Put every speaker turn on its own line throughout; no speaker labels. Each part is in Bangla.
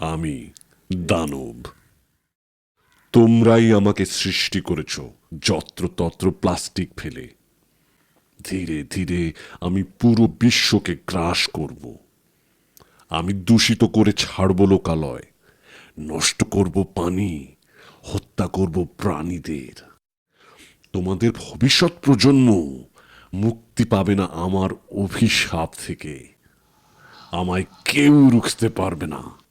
আমি দানব। তোমরাই আমাকে সৃষ্টি করেছ যত্রতত্র প্লাস্টিক ফেলে। ধীরে ধীরে আমি পুরো বিশ্বকে গ্রাস করব। আমি দূষিত করে ছাড়ব লোকালয়, নষ্ট করব পানি, হত্যা করব প্রাণীদের। তোমাদের ভবিষ্যৎ প্রজন্ম মুক্তি পাবে না আমার অভিশাপ থেকে। আমায় কেউ রুখতে পারবে না।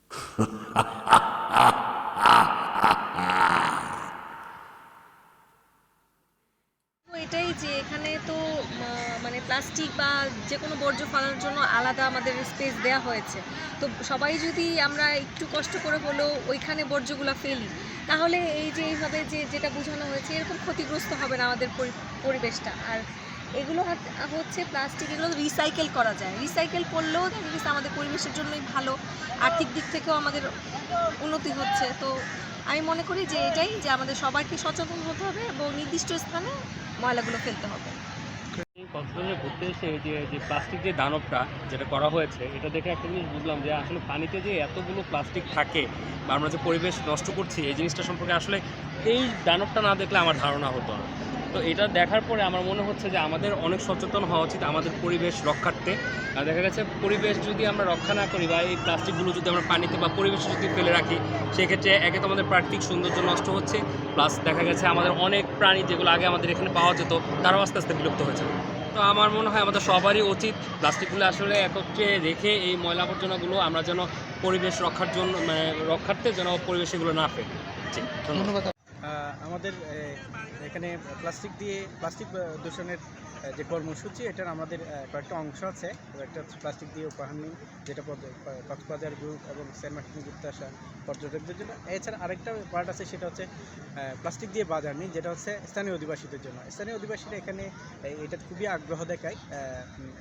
এটাই যে এখানে তো মানে প্লাস্টিক বা যে কোনো বর্জ্য ফেলার জন্য আলাদা আমাদের স্পেস দেওয়া হয়েছে। তো সবাই যদি আমরা একটু কষ্ট করে হলেও ওইখানে বর্জ্যগুলো ফেলি, তাহলে এই যে এইভাবে যে যেটা বোঝানো হয়েছে, এরকম ক্ষতিগ্রস্ত হবে না আমাদের পরিবেশটা। আর এগুলো হচ্ছে প্লাস্টিক এগুলো রিসাইকেল করা যায়। রিসাইকেল করলেও দেখা গেছে আমাদের পরিবেশের জন্যই ভালো, আর্থিক দিক থেকেও আমাদের উন্নতি হচ্ছে। তো আমি মনে করি যে এটাই, যে আমাদের সবাইকে সচেতন হতে হবে এবং নির্দিষ্ট স্থানে ময়লাগুলো ফেলতে হবে।
কক্সবাজারে ঘুরতে এসে যে যে প্লাস্টিক যে দানবটা যেটা করা হয়েছে, এটা দেখে একটা জিনিস বুঝলাম যে আসলে পানিতে যে এতগুলো প্লাস্টিক থাকে বা আমরা যে পরিবেশ নষ্ট করছি, এই জিনিসটা সম্পর্কে আসলে এই দানবটা না দেখলে আমার ধারণা হতো না। তো এটা দেখার পরে আমার মনে হচ্ছে যে আমাদের অনেক সচেতন হওয়া উচিত আমাদের পরিবেশ রক্ষার্থে। আর দেখা গেছে পরিবেশ যদি আমরা রক্ষা না করি বা এই প্লাস্টিকগুলো যদি আমরা পানিতে বা পরিবেশে যদি ফেলে রাখি, সেক্ষেত্রে একে তো আমাদের প্রাকৃতিক সৌন্দর্য নষ্ট হচ্ছে। প্লাস দেখা গেছে আমাদের অনেক প্রাণী যেগুলো আগে আমাদের এখানে পাওয়া যেত, তারাও আস্তে আস্তে বিলুপ্ত হয়েছে। তো আমার মনে হয় আমাদের সবারই উচিত প্লাস্টিকগুলো আসলে একত্রে রেখে এই ময়লা আবর্জনাগুলো আমরা যেন পরিবেশ রক্ষার জন্য মানে রক্ষার্থে যেন পরিবেশ এগুলো না ফেলি। ধন্যবাদ।
আমাদের এখানে প্লাস্টিক দিয়ে, প্লাস্টিক দূষণের যে কর্মসূচি, এটার আমাদের কয়েকটা অংশ আছে। একটা প্লাস্টিক দিয়ে উপহার নিই যেটা কক্সবাজার গ্রুপ এবং সেন্ট মার্টিন আসা পর্যটকদের জন্য। এছাড়া আরেকটা পার্ট আছে, সেটা হচ্ছে প্লাস্টিক দিয়ে বাজার নিই যেটা হচ্ছে স্থানীয় অধিবাসীদের জন্য। স্থানীয় অধিবাসীরা এখানে এটা খুবই আগ্রহ দেখায়।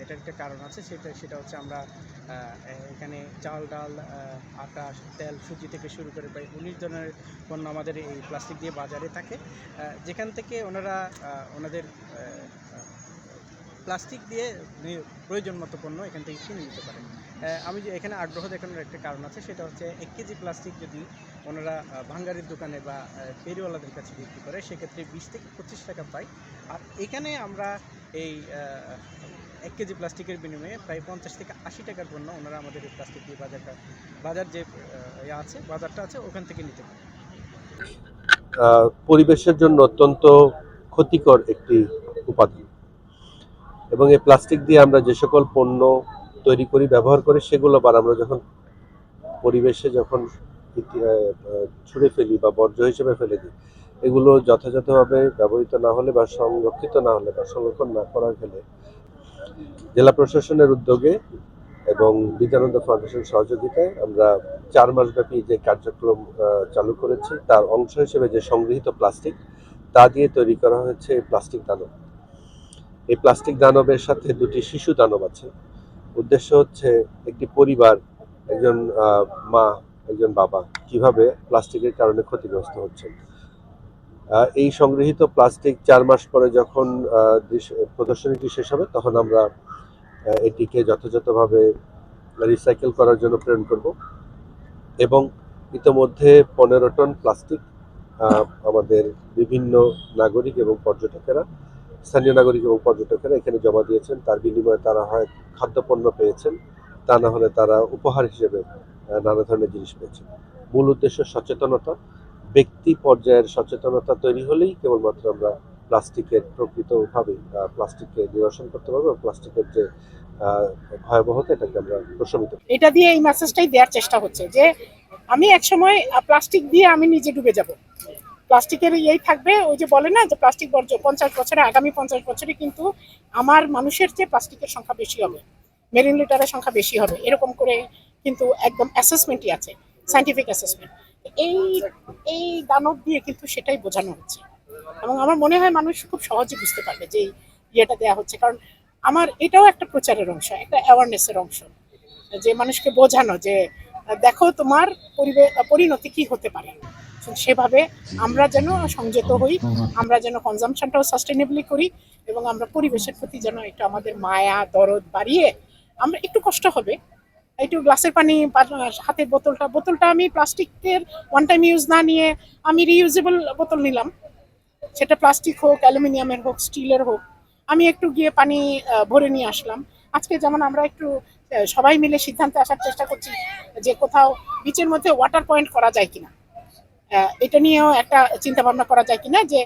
এটার একটা কারণ আছে, সেটা সেটা হচ্ছে আমরা এখানে চাল, ডাল আটা তেল, সুজি থেকে শুরু করে প্রায় উনিশ ধরনের পণ্য আমাদের এই প্লাস্টিক দিয়ে বাজারে থাকে। যেখান থেকে ওনারা ওনাদের প্লাস্টিক দিয়ে প্রয়োজন মতো পণ্য এখান থেকে কিনে নিতে পারেন। আমি যে এখানে আগ্রহ দেখানোর একটা কারণ আছে, সেটা হচ্ছে এক কেজি প্লাস্টিক যদি ওনারা ভাঙ্গারির দোকানে বা ফেরিওয়ালাদের কাছে বিক্রি করে, সেক্ষেত্রে বিশ থেকে পঁচিশ টাকা পাই আর এখানে আমরা এই এক কেজি প্লাস্টিকের বিনিময়ে প্রায় পঞ্চাশ থেকে আশি টাকার পণ্য ওনারা আমাদের এই প্লাস্টিক দিয়ে বাজারটা বাজার যে আছে, বাজারটা আছে, ওখান থেকে নিতে পারে
পরিবেশের জন্য অত্যন্ত ক্ষতিকর একটি উপাদান। এবং এই প্লাস্টিক দিয়ে আমরা যে সকল পণ্য তৈরি করি, ব্যবহার করি, সেগুলো আবার আমরা যখন পরিবেশে যখন ছুঁড়ে ফেলি বা বর্জ্য হিসেবে ফেলে দিই, এগুলো যথাযথভাবে ব্যবহৃত না হলে বা সংরক্ষিত না হলে বা সংরক্ষণ না করার ফলে জেলা প্রশাসনের উদ্যোগে এবং বিদ্যানন্দ ফাউন্ডেশন সহযোগিতায় আমরা চার মাসব্যাপী যে কার্যক্রম চালু করেছি, তার অংশ হিসেবে যে সংগৃহীত প্লাস্টিক, তা দিয়ে তৈরি করা হয়েছে প্লাস্টিক দানব। এই প্লাস্টিক দানবের সাথে দুটি শিশু দানব আছে। উদ্দেশ্য হচ্ছে একটি পরিবার, একজন মা, একজন বাবা, কীভাবে প্লাস্টিকের কারণে ক্ষতিগ্রস্ত হচ্ছেন। এই সংগৃহীত প্লাস্টিক চার মাস পরে যখন প্রদর্শনীটি শেষ হবে, তখন আমরা এটিকে যথাযথভাবে রিসাইকেল করার জন্য প্রেরণ করব। এবং ইতোমধ্যে পনেরো টন প্লাস্টিক আমাদের বিভিন্ন নাগরিক এবং পর্যটকেরা, স্থানীয় নাগরিক এবং পর্যটকেরা এখানে জমা দিয়েছেন। তার বিনিময়ে তারা হয় খাদ্যপণ্য পেয়েছেন, তা না হলে তারা উপহার হিসেবে নানা ধরনের জিনিস পেয়েছেন। মূল উদ্দেশ্য সচেতনতা ব্যক্তি পর্যায়ের সচেতনতা তৈরি হলেই কেবলমাত্র আমরা প্লাস্টিকের প্রকৃতভাবে প্লাস্টিককে নিরসন করতে পারব প্লাস্টিকের যে ভয়াবহতা এটাকে আমরা প্রশমিত
এটা দিয়ে এই মেসেজটাই দেওয়ার চেষ্টা হচ্ছে যে, আমি একসময় প্লাস্টিক দিয়ে আমি নিজে ডুবে যাব। প্লাস্টিকের ইয়েই থাকবে, ওই যে বলে না যে প্লাস্টিক বর্জ্য পঞ্চাশ বছরে, আগামী পঞ্চাশ বছরে কিন্তু আমার মানুষের চেয়ে প্লাস্টিকের সংখ্যা বেশি হবে। মেরিন লিটারের সংখ্যা বেশি হবে। এরকম করে কিন্তু একদম অ্যাসেসমেন্টই আছে সাইন্টিফিক অ্যাসেসমেন্ট এই এই দানব দিয়ে কিন্তু সেটাই বোঝানো হচ্ছে। এবং আমার মনে হয় মানুষ খুব সহজে বুঝতে পারবে যে ইয়েটা দেওয়া হচ্ছে। কারণ আমার এটাও একটা প্রচারের অংশ, একটা অ্যাওয়ারনেসের অংশ। যে মানুষকে বোঝানো যে, দেখো তোমার পরিণতি কি হতে পারে। সেভাবে আমরা যেন সংযত হই, আমরা যেন কনজামশনটাও সাস্টেনেবলি করি এবং আমরা পরিবেশের প্রতি যেন একটু আমাদের মায়া, দরদ বাড়িয়ে আমরা একটু কষ্ট হবে। একটু গ্লাসের পানি হাতের বোতলটা বোতলটা আমি প্লাস্টিকের ওয়ান টাইম ইউজ না নিয়ে আমি রিইউজেবল বোতল নিলাম। সেটা প্লাস্টিক হোক, অ্যালুমিনিয়ামের হোক, স্টিলের হোক। আমি একটু গিয়ে পানি ভরে নিয়ে আসলাম। আজকে যেমন আমরা একটু সবাই মিলে সিদ্ধান্তে আসার চেষ্টা করছি যে কোথাও বিচের মধ্যে ওয়াটার পয়েন্ট করা যায় কিনা। এটা নিয়েও একটা চিন্তা ভাবনা করা যায় কিনা যে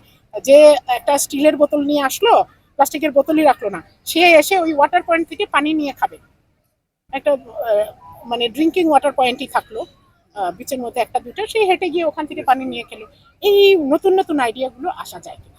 যে একটা স্টিলের বোতল নিয়ে আসলো প্লাস্টিকের বোতলই রাখল না, সে এসে ওই ওয়াটার পয়েন্ট থেকে পানি নিয়ে খাবে। একটা মানে ড্রিঙ্কিং ওয়াটার পয়েন্টই থাকল বিচের মধ্যে একটা দুটো সেই হেঁটে গিয়ে ওখান থেকে পানি নিয়ে খেলো। এই নতুন নতুন আইডিয়াগুলো আসা যায়। কিনা